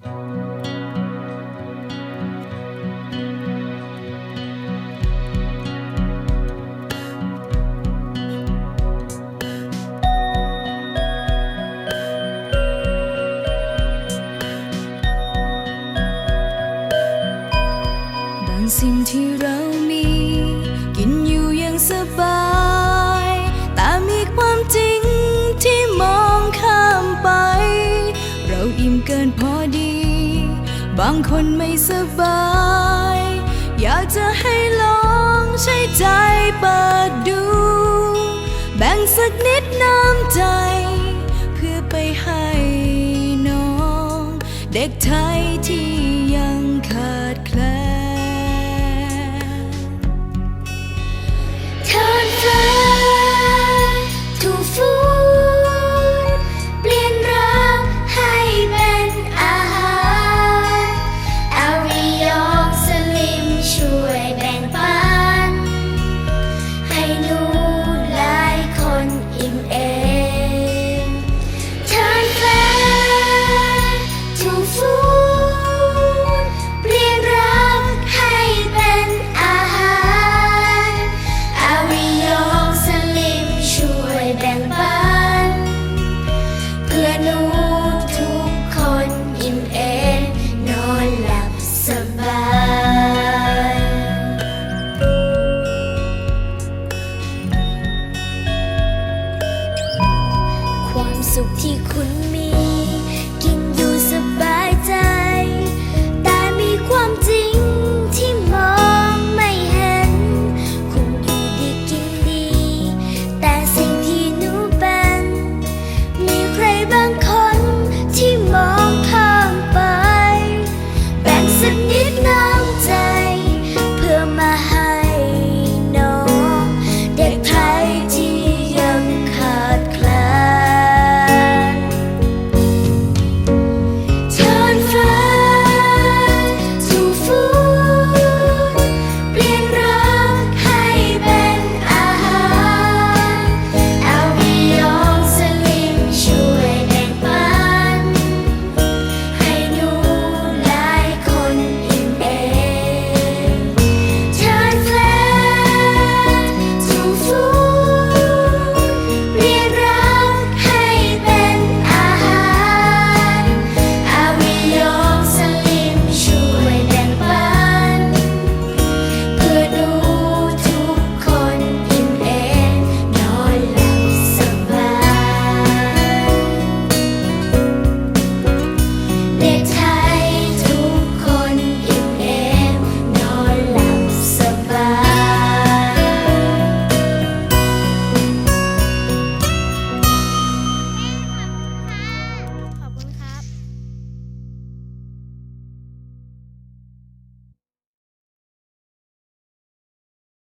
สิ่งที่เรามี กินอยู่อย่างสบาย บางคนไม่สบาย อยากจะให้